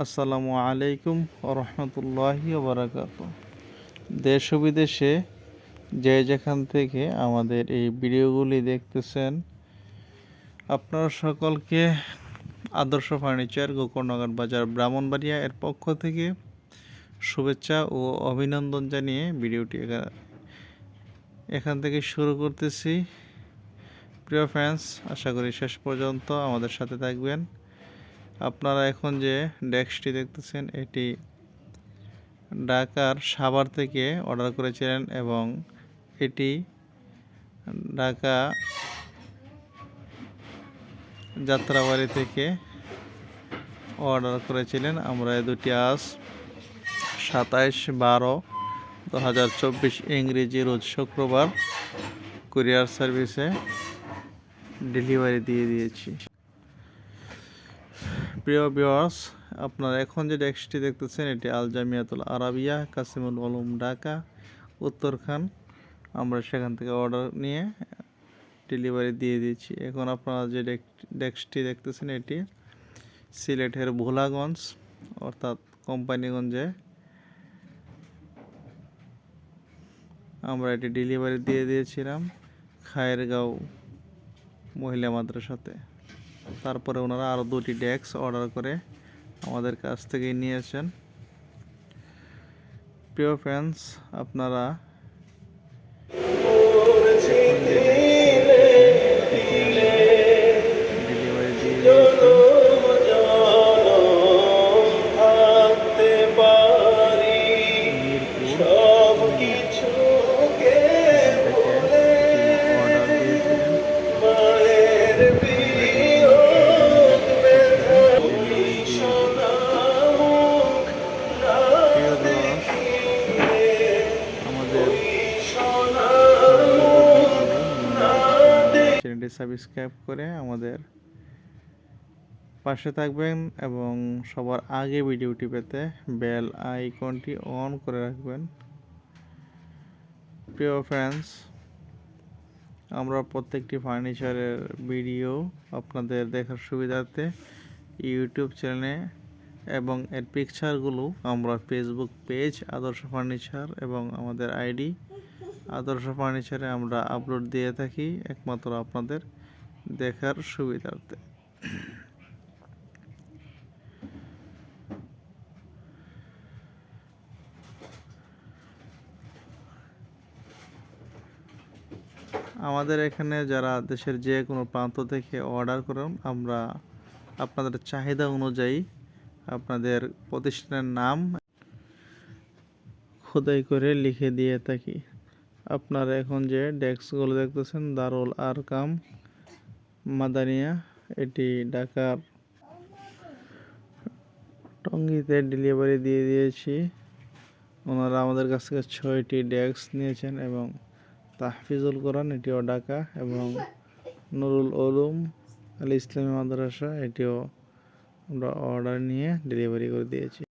আসসালামু আলাইকুম রহমতুল্লাহি বারাকাত দেশ ও বিদেশে যে যেখান থেকে আমাদের এই ভিডিওগুলি দেখতেছেন, আপনারা সকলকে আদর্শ ফার্নিচার গোকর্ণঘাট বাজার, ব্রাহ্মণবাড়িয়া এর পক্ষ থেকে শুভেচ্ছা ও অভিনন্দন জানিয়ে ভিডিওটি এখান থেকে শুরু করতেছি। প্রিয় ফ্যান্স আশা করি শেষ পর্যন্ত আমাদের সাথে থাকবেন। আপনারা এখন যে ডেস্কটি দেখতেছেন, এটি ঢাকার সাভার থেকে অর্ডার করেছিলেন এবং এটি ঢাকা যাত্রাবাড়ি থেকে অর্ডার করেছিলেন। আমরা এই দুটি আজ সাতাইশ বারো দু হাজার চব্বিশ ইংরেজি রোজ শুক্রবার কুরিয়ার সার্ভিসে ডেলিভারি দিয়ে দিয়েছি। প্রিয় ভিউয়ার্স, আপনারা এখন যে ডেস্কটি দেখতেছেন, এটি আল জামিয়াতুল আরাবিয়া, কাসিমুল আলম ঢাকা উত্তরখান আমরা সেখান থেকে অর্ডার নিয়ে ডেলিভারি দিয়ে দিয়েছি এখন আপনারা যে ডেস্কটি দেখতেছেন, এটি সিলেটের ভোলাগঞ্জ, অর্থাৎ কোম্পানিগঞ্জে। আমরা এটি ডেলিভারি দিয়ে দিয়েছিলাম খায়েরগাঁও মহিলা মাদ্রাসাতে। তারপরে ওনারা আরও দুটি ডেস্ক অর্ডার করে আমাদের কাছ থেকে নিয়েছেন। প্রিয় ফ্রেন্ডস আপনারা চ্যানেলটি সাবস্ক্রাইব করে আমাদের পাশে থাকবেন এবং সবার আগে ভিডিওটি পেতে বেল আইকনটি অন করে রাখবেন। প্রিয় ফ্রেন্ডস আমরা প্রত্যেকটি ফার্নিচারের ভিডিও আপনাদের দেখার সুবিধার্থে ইউটিউব চ্যানেলে এবং এর পিকচারগুলো আমরা ফেসবুক পেজ আদর্শ ফার্নিচার এবং আমাদের আইডি আদর্শ ফার্নিচারে আমরা আপলোড দিয়ে থাকি একমাত্র আপনাদের দেখার সুবিধার্থে। আমাদের এখানে যারা দেশের যে কোনো প্রান্ত থেকে অর্ডার করেন, আমরা আপনাদের চাহিদা অনুযায়ী আপনাদের প্রতিষ্ঠানের নাম খোদাই করে লিখে দিয়ে থাকি। আপনারা এখন যে ডেস্কগুলো দেখতেছেন, দারুল আরকাম, মাদানিয়া, এটি ঢাকার টঙ্গিতে ডেলিভারি দিয়ে দিয়েছি। ওনারা আমাদের কাছ থেকে ছয়টি ডেস্ক নিয়েছেন এবং তাহফিজুল কোরআন, এটিও ঢাকা, এবং নুরুল ওলুম আল ইসলামী মাদ্রাসা, এটিও আমরা অর্ডার নিয়ে ডেলিভারি করে দিয়েছি।